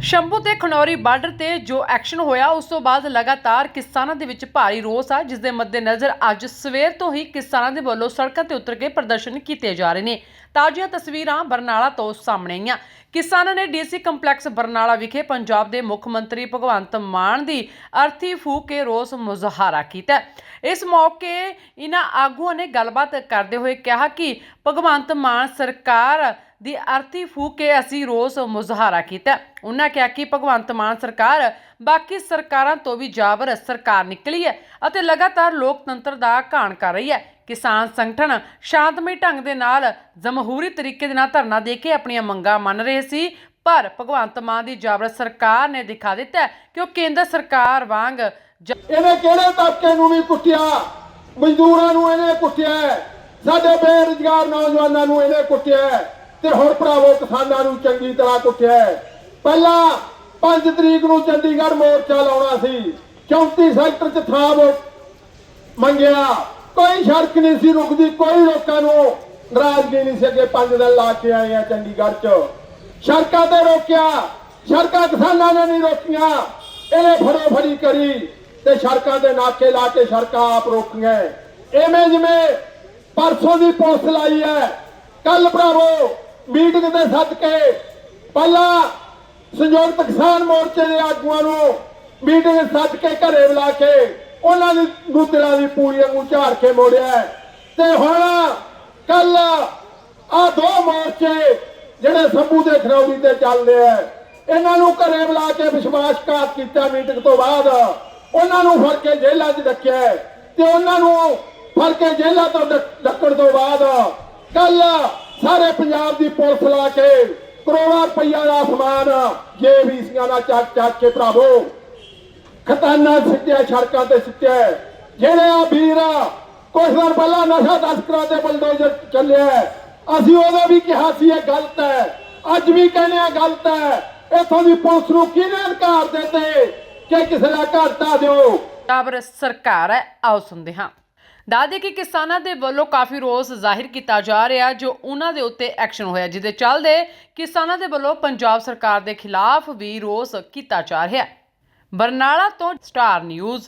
ਸ਼ੰਭੂ ਤੇ ਖਨੌਰੀ ਬਾਰਡਰ ਤੇ ਜੋ ਐਕਸ਼ਨ ਹੋਇਆ, ਉਸ ਤੋਂ ਬਾਅਦ ਲਗਾਤਾਰ ਕਿਸਾਨਾਂ ਦੇ ਵਿੱਚ ਭਾਰੀ ਰੋਸ ਆ ਜਿਸ ਦੇ ਮੱਦੇਨਜ਼ਰ ਅੱਜ ਸਵੇਰ ਤੋਂ ਹੀ ਕਿਸਾਨਾਂ ਦੇ ਵੱਲੋਂ ਸੜਕਾਂ ਤੇ ਉਤਰ ਕੇ ਪ੍ਰਦਰਸ਼ਨ ਕੀਤੇ ਜਾ ਰਹੇ ਨੇ। ਤਾਜ਼ੀਆਂ ਤਸਵੀਰਾਂ ਬਰਨਾਲਾ ਤੋਂ ਸਾਹਮਣੇ ਆਈਆਂ। ਕਿਸਾਨਾਂ ਨੇ ਡੀਸੀ ਕੰਪਲੈਕਸ ਬਰਨਾਲਾ ਵਿਖੇ ਪੰਜਾਬ ਦੇ ਮੁੱਖ ਮੰਤਰੀ ਭਗਵੰਤ ਮਾਨ ਦੀ ਅਰਥੀ ਫੂਕ ਕੇ ਰੋਸ ਮੁਜ਼ਾਹਰਾ ਕੀਤਾ। ਇਸ ਮੌਕੇ ਇਹਨਾਂ ਆਗੂਆਂ ਨੇ ਗੱਲਬਾਤ ਕਰਦੇ ਹੋਏ ਕਿਹਾ ਕਿ ਭਗਵੰਤ ਮਾਨ ਸਰਕਾਰ ਦੀ ਅਰਥੀ ਫੂਕ ਕੇ ਅਸੀਂ ਰੋਸ ਮੁਜ਼ਾਹਰਾ ਕੀਤਾ। ਉਹਨਾਂ ਕਿਹਾ ਕਿ ਭਗਵੰਤ ਮਾਨ ਸਰਕਾਰ ਬਾਕੀ ਸਰਕਾਰਾਂ ਤੋਂ ਵੀ ਜਾਬਰ ਸਰਕਾਰ ਨਿਕਲੀ ਹੈ ਅਤੇ ਲਗਾਤਾਰ ਲੋਕਤੰਤਰ ਦਾ ਘਾਣ ਕਰ ਰਹੀ ਹੈ। ਕਿਸਾਨ ਸੰਗਠਨ ਸ਼ਾਂਤਮਈ ਢੰਗ ਦੇ ਨਾਲ ਜਮਹੂਰੀ ਤਰੀਕੇ ਦੇ ਨਾਲ ਧਰਨਾ ਦੇ ਕੇ ਆਪਣੀਆਂ ਮੰਗਾਂ ਮੰਨ ਰਹੇ ਸੀ, ਪਰ ਭਗਵੰਤ ਮਾਨ ਦੀ ਜਾਬਰ ਸਰਕਾਰ ਨੇ ਦਿਖਾ ਦਿੱਤਾ ਕਿ ਉਹ ਕੇਂਦਰ ਸਰਕਾਰ ਵਾਂਗ ਇਹਨੇ ਕਿਹੜੇ ਤਬਕੇ ਨੂੰ ਵੀ ਕੁੱਟਿਆ? ਮਜ਼ਦੂਰਾਂ ਨੂੰ ਇਹਨੇ ਕੁੱਟਿਆ ਸਾਡੇ ਬੇਰੁਜ਼ਗਾਰ ਨੌਜਵਾਨਾਂ ਨੂੰ ਇਹਨੇ ਕੁੱਟਿਆ ਤੇ ਹੁਣ ਭਰਾਵੋ ਕਿਸਾਨਾਂ ਨੂੰ ਚੰਗੀ ਤਰ੍ਹਾਂ ਕੁੱਟਿਆ ਪਹਿਲਾਂ 5 ਤਰੀਕ ਨੂੰ ਚੰਡੀਗੜ੍ਹ ਮੋਰਚਾ ਲਾਉਣਾ ਸੀ। 34 ਸੈਕਟਰ 'ਚ ਥਾਂ ਮੰਗਿਆ। ਕੋਈ ਸੜਕ ਨਹੀਂ ਸੀ ਰੁਕਦੀ, ਕੋਈ ਲੋਕਾਂ ਨੂੰ ਨਾਰਾਜ਼ਗੀ ਨਹੀਂ ਸੀ ਅੱਗੇ 5 ਦਿਨ ਲਾ ਕੇ ਆਏ ਆ ਚੰਡੀਗੜ੍ਹ 'ਚ। ਸੜਕਾਂ ਤੇ ਰੋਕਿਆ ਸੜਕਾਂ ਕਿਸਾਨਾਂ ਨੇ ਨਹੀਂ ਰੋਕੀਆਂ। ਇਹਨੇ ਫੜੋ ਫੜੀ ਕਰੀ ਤੇ ਸੜਕਾਂ ਦੇ ਨਾਕੇ ਲਾ ਕੇ ਸੜਕਾਂ ਆਪ ਰੋਕੀਆਂ। ਐਵੇਂ ਜਿਵੇਂ ਪਰਸੋਂ ਦੀ ਪੁਲਿਸ ਲਾਈ ਹੈ। ਕੱਲ ਭਰਾਵੋ ਮੀਟਿੰਗ ਦੇ ਸੱਦ ਕੇ। ਪਹਿਲਾਂ ਸੰਯੁਕਤ ਕਿਸਾਨ ਮੋਰਚੇ ਦੇ ਆਗੂਆਂ ਨੂੰ ਮੀਟਿੰਗ ਸੱਦ ਘਰੇ ਬੁਲਾ ਕੇ ਉਹਨਾਂ ਦੀ ਗੁੱਤਰਾਂ ਦੀ ਪੂਰੀ ਵਾਂਗੂ ਝਾੜ ਕੇ ਮੋੜਿਆ ਤੇ ਹੁਣ ਕੱਲ ਆ ਦੋ ਮੋਰਚੇ ਜਿਹੜੇ ਸੰਭੂ ਦੇ ਖਰੌੜੀ ਤੇ ਚੱਲਦੇ ਆ, ਇਹਨਾਂ ਨੂੰ ਘਰੇ ਬੁਲਾ ਕੇ ਵਿਸ਼ਵਾਸਘਾਤ ਕੀਤਾ ਮੀਟਿੰਗ ਤੋਂ ਬਾਅਦ। ਉਹਨਾਂ ਨੂੰ ਫੜ ਕੇ ਜੇਲ੍ਹਾਂ 'ਚ ਰੱਖਿਆ ਤੇ ਉਹਨਾਂ ਨੂੰ ਫੜ ਕੇ ਜੇਲ੍ਹਾਂ ਤੋਂ ਡੱਕਣ ਤੋਂ ਬਾਅਦ ਕੱਲ ਸਾਰੇ ਪੰਜਾਬ ਦੀ ਪੁਲਿਸ ਲਾ ਕੇ ਕਰੋੜਾਂ ਰੁਪਈਆ ਦਾ ਸਮਾਨ ਜੇਬੀਸੀਆਂ ਦਾ ਚੱਕ ਚੱਕ ਕੇ ਭਰਾਵੋ ਖਤਾਨਾ ਸਿੱਟਿਆ, ਸੜਕਾਂ ਤੇ ਸਿੱਟਿਆ। ਜਿਹੜੇ ਆ ਵੀਰ ਕੁਝ ਦਿਨ ਪਹਿਲਾਂ ਨਸ਼ਾ ਤਸਕਰਾਂ ਤੇ ਬਲਡੋਜ਼ਰ ਚੱਲਿਆ ਅਸੀਂ ਉਦੋਂ ਵੀ ਕਿਹਾ ਸੀ, ਇਹ ਗਲਤ ਹੈ। ਅੱਜ ਵੀ ਕਹਿੰਦੇ ਆ ਗਲਤ ਹੈ। ਇਥੋਂ ਦੀ ਪੁਲਿਸ ਨੂੰ ਕਿਹਨੇ ਅਧਿਕਾਰ ਦਿੱਤੇ ਕਿ ਕਿਸੇ ਦਾ ਘਰ ਢਾਹ ਦਿਓ? ਜਾਬਰ ਸਰਕਾਰ ਹੈ, ਆਓ ਸੁਣਦੇ ਹਾਂ। ਦੱਸਦੇ ਕਿ ਕਿਸਾਨਾਂ ਦੇ ਵੱਲੋਂ ਕਾਫੀ ਰੋਸ ਜ਼ਾਹਿਰ ਕੀਤਾ ਜਾ ਰਿਹਾ ਜੋ ਉਹਨਾਂ ਦੇ ਉੱਤੇ ਐਕਸ਼ਨ ਹੋਇਆ ਜਿਹਦੇ ਚੱਲਦੇ ਕਿਸਾਨਾਂ ਦੇ ਵੱਲੋਂ ਪੰਜਾਬ ਸਰਕਾਰ ਦੇ ਖਿਲਾਫ ਵੀ ਰੋਸ ਕੀਤਾ ਜਾ ਰਿਹਾ ਬਰਨਾਲਾ ਤੋਂ ਸਟਾਰ ਨਿਊਜ਼